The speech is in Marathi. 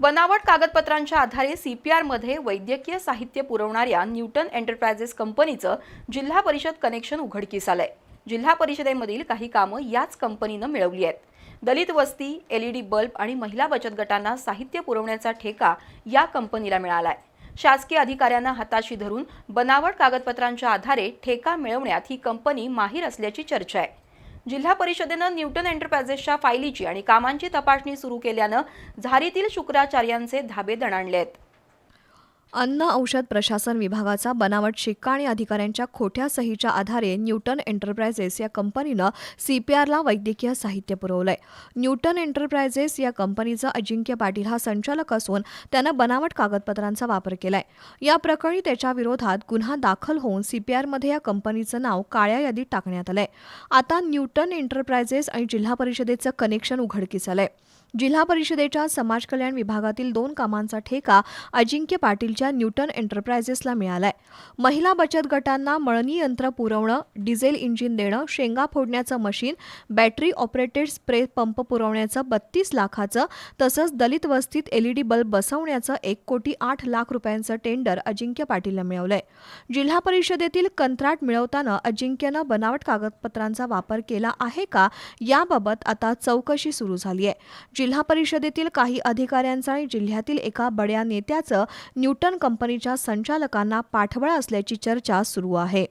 बनावट कागदपत्रांच्या आधारे सीपीआरमध्ये वैद्यकीय साहित्य पुरवणाऱ्या न्यूटन एंटरप्राइजेस कंपनीचं जिल्हा परिषद कनेक्शन उघडकीस आलंय जिल्हा परिषदेमधील काही कामं याच कंपनीनं मिळवली आहेत. दलित वस्ती एलईडी बल्ब आणि महिला बचत गटांना साहित्य पुरवण्याचा ठेका या कंपनीला मिळालाय. शासकीय अधिकाऱ्यांना हाताशी धरून बनावट कागदपत्रांच्या आधारे ठेका मिळवण्यात ही कंपनी माहीर असल्याची चर्चा आहे. जिल्हा परिषदेनं न्यूटन एंटरप्राइजेसच्या फायलीची आणि कामांची तपासणी सुरू केल्यानं झारीतील शुक्राचार्यांचे धाबे दणाणले आहेत. अन्न औषध प्रशासन विभागाचा बनावट शिक्का आणि अधिकाऱ्यांच्या खोट्या सहीच्या आधारे न्यूटन एंटरप्रायझेस या कंपनीनं सीपीआरला वैद्यकीय साहित्य पुरवलंय. न्यूटन एंटरप्रायझेस या कंपनीचा अजिंक्य पाटील हा संचालक असून त्यानं बनावट कागदपत्रांचा वापर केलाय. या प्रकरणी त्याच्या विरोधात गुन्हा दाखल होऊन सीपीआरमध्ये या कंपनीचं नाव काळ्या यादीत टाकण्यात आलंय. आता न्यूटन एंटरप्रायझेस आणि जिल्हा परिषदेचं कनेक्शन उघडकीस आलंय. जिल्हा परिषदेच्या समाज कल्याण विभागातील दोन कामांचा ठेका अजिंक्य पाटीलच्या न्यूटन एंटरप्राइजेसला मिळालाय. महिला बचत गटांना मळणी यंत्र पुरवणं डिझेल इंजिन देणं शेंगा फोडण्याचं machine battery operated spray pump पुरवण्याचं बत्तीस लाखाचं तसंच दलित वस्तीत एलईडी बल्ब बसवण्याचं एक कोटी आठ लाख रुपयांचं टेंडर अजिंक्य पाटीलला मिळवलंय. जिल्हा परिषदेतील कंत्राट मिळवताना अजिंक्यनं बनावट कागदपत्रांचा वापर केला आहे का? याबाबत आता चौकशी सुरू झाली आहे जिल्हा परिषदेतील काही अधिकाऱ्यांचं आणि जिल्ह्यातील एका बड्या नेत्याचं न्यूटन कंपनीच्या संचालकांना पाठबळ असल्याची चर्चा सुरू आहे.